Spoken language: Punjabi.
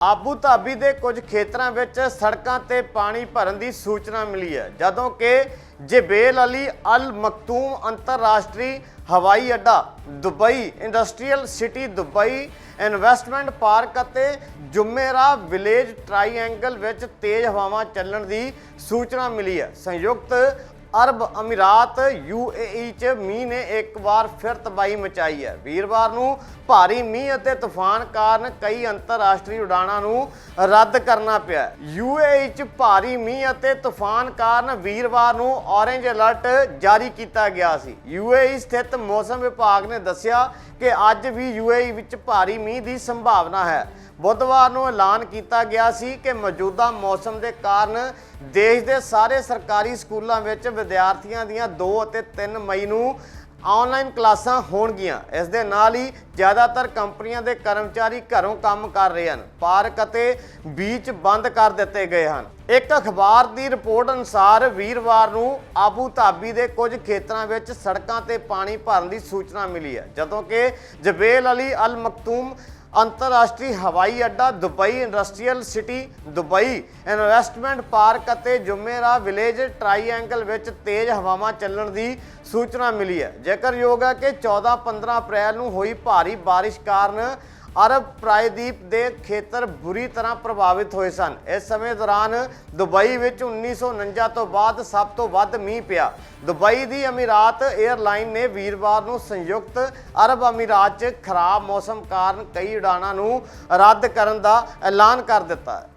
ਆਬੂ ਧਾਬੀ ਦੇ ਕੁਝ ਖੇਤਰਾਂ ਵਿੱਚ ਸੜਕਾਂ ਤੇ ਪਾਣੀ ਭਰਨ ਦੀ ਸੂਚਨਾ ਮਿਲੀ ਹੈ, ਜਦੋਂ ਕਿ ਜਬੇਲ ਅਲੀ ਅਲ ਮਕਤੂਮ ਅੰਤਰਰਾਸ਼ਟਰੀ ਹਵਾਈ ਅੱਡਾ, Dubai industrial city, Dubai investment park ਅਤੇ ਜੁਮੇਰਾ ਵਿਲੇਜ ਟ੍ਰਾਈਐਂਗਲ ਵਿੱਚ ਤੇਜ਼ ਹਵਾਵਾਂ ਚੱਲਣ ਦੀ ਸੂਚਨਾ ਮਿਲੀ ਹੈ। ਸੰਯੁਕਤ ਅਰਬ ਅਮੀਰਾਤ ਯੂਏਈ ਚ ਮੀਂਹ ਨੇ ਇੱਕ ਵਾਰ ਫਿਰ ਤਬਾਹੀ ਮਚਾਈ ਹੈ। ਵੀਰਵਾਰ ਨੂੰ ਭਾਰੀ ਮੀਂਹ ਅਤੇ ਤੂਫਾਨ ਕਾਰਨ ਕਈ ਅੰਤਰਰਾਸ਼ਟਰੀ ਉਡਾਣਾਂ ਨੂੰ ਰੱਦ ਕਰਨਾ ਪਿਆ ਯੂਏਈ ਚ ਭਾਰੀ ਮੀਂਹ ਅਤੇ ਤੂਫਾਨ ਕਾਰਨ ਵੀਰਵਾਰ ਨੂੰ ਔਰੇਂਜ ਅਲਰਟ ਜਾਰੀ ਕੀਤਾ ਗਿਆ ਸੀ। ਯੂਏਈ ਸਥਿਤ ਮੌਸਮ ਵਿਭਾਗ ਨੇ ਦੱਸਿਆ ਕਿ ਅੱਜ ਵੀ ਯੂਏਈ ਵਿੱਚ ਭਾਰੀ ਮੀਂਹ ਦੀ ਸੰਭਾਵਨਾ ਹੈ। ਬੁੱਧਵਾਰ ਨੂੰ ਐਲਾਨ ਕੀਤਾ ਗਿਆ ਸੀ ਕਿ ਮੌਜੂਦਾ ਮੌਸਮ ਦੇ ਕਾਰਨ ਦੇਸ਼ ਦੇ ਸਾਰੇ ਸਰਕਾਰੀ ਸਕੂਲਾਂ ਵਿੱਚ ਵਿਦਿਆਰਥੀਆਂ ਦੀਆਂ 2 ਅਤੇ 3 ਮਈ ਨੂੰ ਆਨਲਾਈਨ ਕਲਾਸਾਂ ਹੋਣਗੀਆਂ। ਇਸ ਦੇ ਨਾਲ ਹੀ ਜ਼ਿਆਦਾਤਰ ਕੰਪਨੀਆਂ ਦੇ ਕਰਮਚਾਰੀ ਘਰੋਂ ਕੰਮ ਕਰ ਰਹੇ ਹਨ। ਪਾਰਕ ਅਤੇ ਬੀਚ ਬੰਦ ਕਰ ਦਿੱਤੇ ਗਏ ਹਨ। ਇੱਕ ਅਖਬਾਰ ਦੀ ਰਿਪੋਰਟ ਅਨੁਸਾਰ ਵੀਰਵਾਰ ਨੂੰ ਆਬੂ ਧਾਬੀ ਦੇ ਕੁਝ ਖੇਤਰਾਂ ਵਿੱਚ ਸੜਕਾਂ ਤੇ ਪਾਣੀ ਭਰਨ ਦੀ ਸੂਚਨਾ ਮਿਲੀ ਹੈ, ਜਦੋਂ ਕਿ ਜਬੇਲ ਅਲੀ ਅਲ ਮਕਤੂਮ ਅੰਤਰਰਾਸ਼ਟਰੀ ਹਵਾਈ ਅੱਡਾ, Dubai industrial city, Dubai investment park ਅਤੇ ਜੁਮੇਰਾ ਵਿਲੇਜ ਟ੍ਰਾਈਐਂਗਲ ਵਿੱਚ ਤੇਜ਼ ਹਵਾਵਾਂ ਚੱਲਣ ਦੀ ਸੂਚਨਾ ਮਿਲੀ ਹੈ। ਜ਼ਿਕਰਯੋਗ ਹੈ ਕਿ 14-15 ਅਪ੍ਰੈਲ ਨੂੰ ਹੋਈ ਭਾਰੀ ਬਾਰਿਸ਼ ਕਾਰਨ ਅਰਬ ਪ੍ਰਾਇਦੀਪ ਦੇ ਖੇਤਰ ਬੁਰੀ ਤਰ੍ਹਾਂ ਪ੍ਰਭਾਵਿਤ ਹੋਏ ਸਨ। ਇਸ ਸਮੇਂ ਦੌਰਾਨ ਦੁਬਈ ਵਿੱਚ 1949 ਤੋਂ ਬਾਅਦ ਸਭ ਤੋਂ ਵੱਧ ਮੀਂਹ ਪਿਆ। ਦੁਬਈ ਦੀ ਅਮੀਰਾਤ 에ਅਰਲਾਈਨ ਨੇ ਵੀਰਵਾਰ ਨੂੰ ਸੰਯੁਕਤ ਅਰਬ ਅਮੀਰਾਤ 'ਚ ਖਰਾਬ ਮੌਸਮ ਕਾਰਨ ਕਈ ਉਡਾਣਾਂ ਨੂੰ ਰੱਦ ਕਰਨ ਦਾ ਐਲਾਨ ਕਰ ਦਿੱਤਾ। ਹੈ